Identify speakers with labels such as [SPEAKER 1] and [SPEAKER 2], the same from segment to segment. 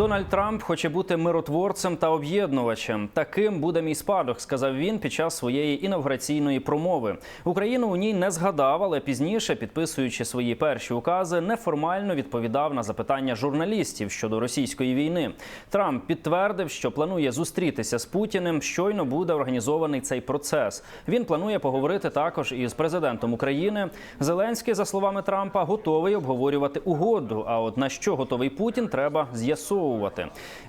[SPEAKER 1] Дональд Трамп хоче бути миротворцем та об'єднувачем. Таким буде мій спадок, сказав він під час своєї інавгураційної промови. Україну у ній не згадав, але пізніше, підписуючи свої перші укази, неформально відповідав на запитання журналістів щодо російської війни. Трамп підтвердив, що планує зустрітися з Путіним. Щойно буде організований цей процес. Він планує поговорити також із президентом України. Зеленський, за словами Трампа, готовий обговорювати угоду. А от на що готовий Путін, треба з'ясовувати.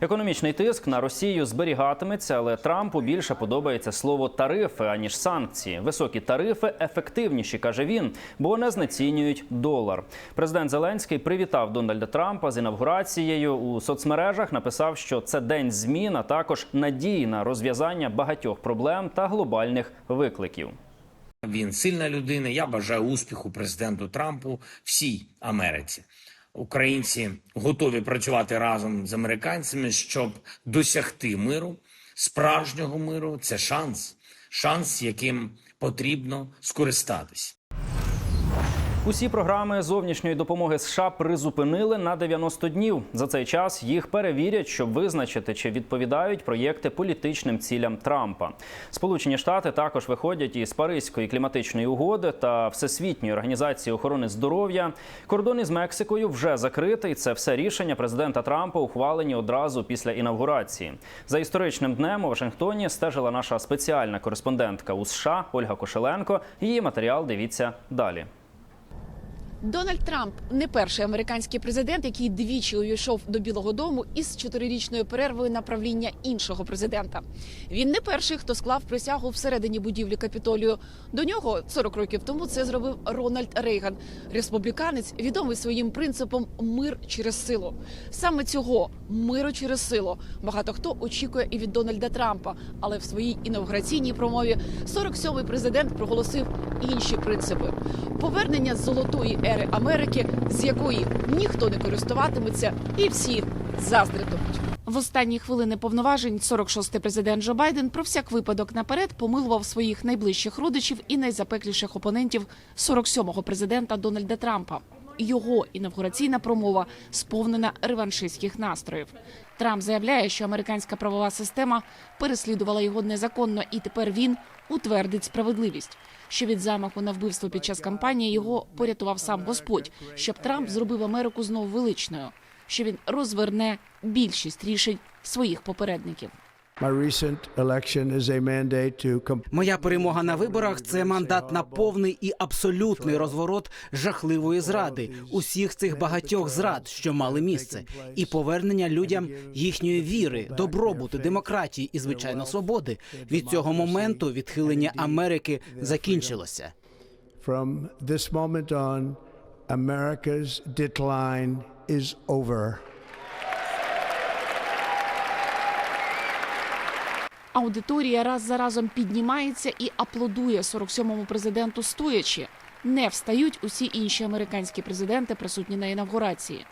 [SPEAKER 1] Економічний тиск на Росію зберігатиметься, але Трампу більше подобається слово тарифи аніж санкції. Високі тарифи ефективніші, каже він, бо не знецінюють долар. Президент Зеленський привітав Дональда Трампа з інавгурацією у соцмережах. Написав, що це день змін, а також надії на розв'язання багатьох проблем та глобальних викликів.
[SPEAKER 2] Він сильна людина. Я бажаю успіху президенту Трампу всій Америці. Українці готові працювати разом з американцями, щоб досягти миру, справжнього миру. Це шанс, шанс, яким потрібно скористатись.
[SPEAKER 1] Усі програми зовнішньої допомоги США призупинили на 90 днів. За цей час їх перевірять, щоб визначити, чи відповідають проєкти політичним цілям Трампа. Сполучені Штати також виходять із Паризької кліматичної угоди та Всесвітньої організації охорони здоров'я. Кордон із Мексикою вже закритий. Це все рішення президента Трампа ухвалені одразу після інавгурації. За історичним днем у Вашингтоні стежила наша спеціальна кореспондентка у США Ольга Кошеленко. Її матеріал дивіться далі.
[SPEAKER 3] Дональд Трамп не перший американський президент, який двічі увійшов до Білого Дому із чотирирічною перервою на правління іншого президента. Він не перший, хто склав присягу всередині будівлі Капітолію. До нього 40 років тому це зробив Рональд Рейган, республіканець, відомий своїм принципом мир через силу. Саме цього миру через силу багато хто очікує і від Дональда Трампа, але в своїй інавгураційній промові 47-й президент проголосив інші принципи: повернення золотої ери Америки, з якої ніхто не користуватиметься, і всі заздритимуть. В останні хвилини повноважень 46-й президент Джо Байден про всяк випадок наперед помилував своїх найближчих родичів і найзапекліших опонентів 47-го президента Дональда Трампа. Його інавгураційна промова сповнена реваншистських настроїв. Трамп заявляє, що американська правова система переслідувала його незаконно, і тепер він утвердить справедливість. Що від замаху на вбивство під час кампанії його порятував сам Господь, щоб Трамп зробив Америку знову величною, що він розверне більшість рішень своїх попередників.
[SPEAKER 4] Моя перемога на виборах це мандат на повний і абсолютний розворот жахливої зради, усіх цих багатьох зрад, що мали місце, і повернення людям їхньої віри, добробуту, демократії і звичайно свободи. Від цього моменту відхилення Америки закінчилося.
[SPEAKER 5] from this moment on, America's decline is over.
[SPEAKER 3] Аудиторія раз за разом піднімається і аплодує 47-му президенту стоячи. Не встають усі інші американські президенти, присутні на інавгурації.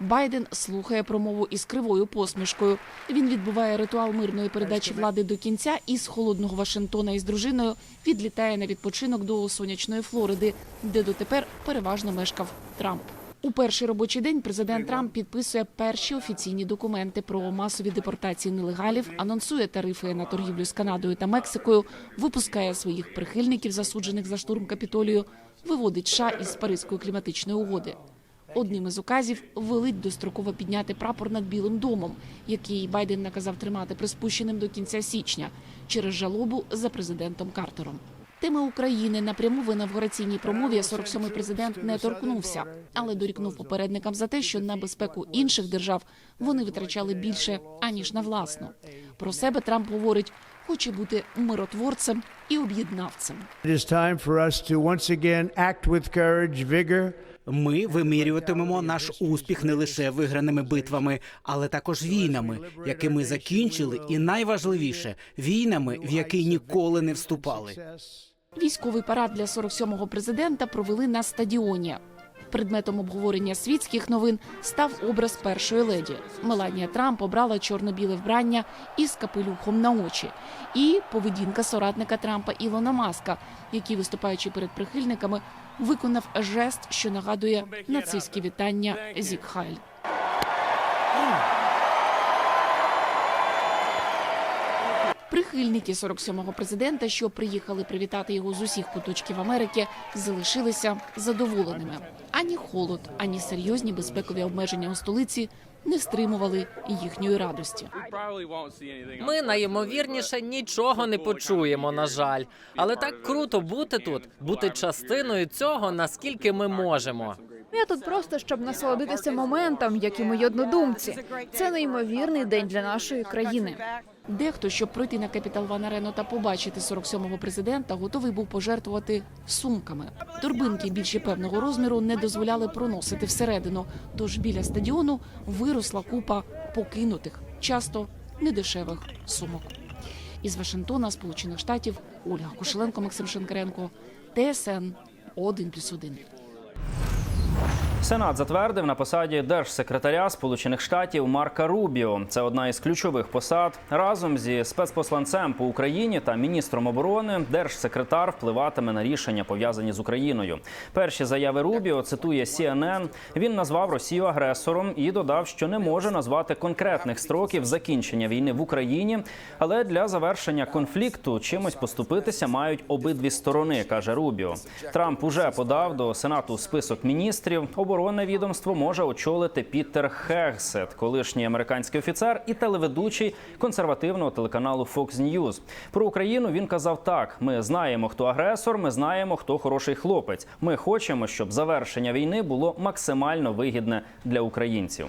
[SPEAKER 3] Байден слухає промову із кривою посмішкою. Він відбуває ритуал мирної передачі влади до кінця і з холодного Вашингтона із дружиною відлітає на відпочинок до сонячної Флориди, де дотепер переважно мешкав Трамп. У перший робочий день президент Трамп підписує перші офіційні документи про масові депортації нелегалів, анонсує тарифи на торгівлю з Канадою та Мексикою, випускає своїх прихильників, засуджених за штурм Капітолію, виводить США із Паризької кліматичної угоди. Одним із указів велить достроково підняти прапор над Білим домом, який Байден наказав тримати приспущеним до кінця січня через жалобу за президентом Картером. Теми України напряму в інавгураційній промові 47-й президент не торкнувся, але дорікнув попередникам за те, що на безпеку інших держав вони витрачали більше аніж на власну. Про себе Трамп говорить, хоче бути миротворцем і об'єднавцем.
[SPEAKER 4] Ми вимірюватимемо наш успіх не лише виграними битвами, але також війнами, які ми закінчили, і найважливіше війнами, в які ніколи не вступали.
[SPEAKER 3] Військовий парад для 47-го президента провели на стадіоні. Предметом обговорення світських новин став образ першої леді. Меланія Трамп обрала чорно-біле вбрання із капелюхом на очі, і поведінка соратника Трампа Ілона Маска, який, виступаючи перед прихильниками, виконав жест, що нагадує нацистські вітання Зік Прихильники 47-го президента, що приїхали привітати його з усіх куточків Америки, залишилися задоволеними. Ані холод, ані серйозні безпекові обмеження у столиці не стримували їхньої радості.
[SPEAKER 6] Ми найімовірніше нічого не почуємо, на жаль. Але так круто бути тут, бути частиною цього, наскільки ми можемо.
[SPEAKER 7] Я тут просто щоб насолодитися моментом, як і мої однодумці. Це неймовірний день для нашої країни.
[SPEAKER 3] Дехто, щоб пройти на Капітал Ван Арену та побачити 47-го президента, готовий був пожертвувати сумками. Торбинки більше певного розміру не дозволяли проносити всередину. Тож біля стадіону виросла купа покинутих, часто недешевих сумок. Із Вашингтона, Сполучених Штатів, Ольга Кошеленко, Максим Шенкаренко, ТСН 1+,1.
[SPEAKER 1] Сенат затвердив на посаді держсекретаря Сполучених Штатів Марка Рубіо. Це одна із ключових посад. Разом зі спецпосланцем по Україні та міністром оборони держсекретар впливатиме на рішення пов'язані з Україною. Перші заяви Рубіо цитує CNN. Він назвав Росію агресором і додав, що не може назвати конкретних строків закінчення війни в Україні, але для завершення конфлікту чимось поступитися мають обидві сторони, каже Рубіо. Трамп уже подав до сенату список міністрів. Оборонне відомство може очолити Пітер Хегсет, колишній американський офіцер і телеведучий консервативного телеканалу Fox News. Про Україну він казав так: ми знаємо, хто агресор, ми знаємо, хто хороший хлопець. Ми хочемо, щоб завершення війни було максимально вигідне для українців.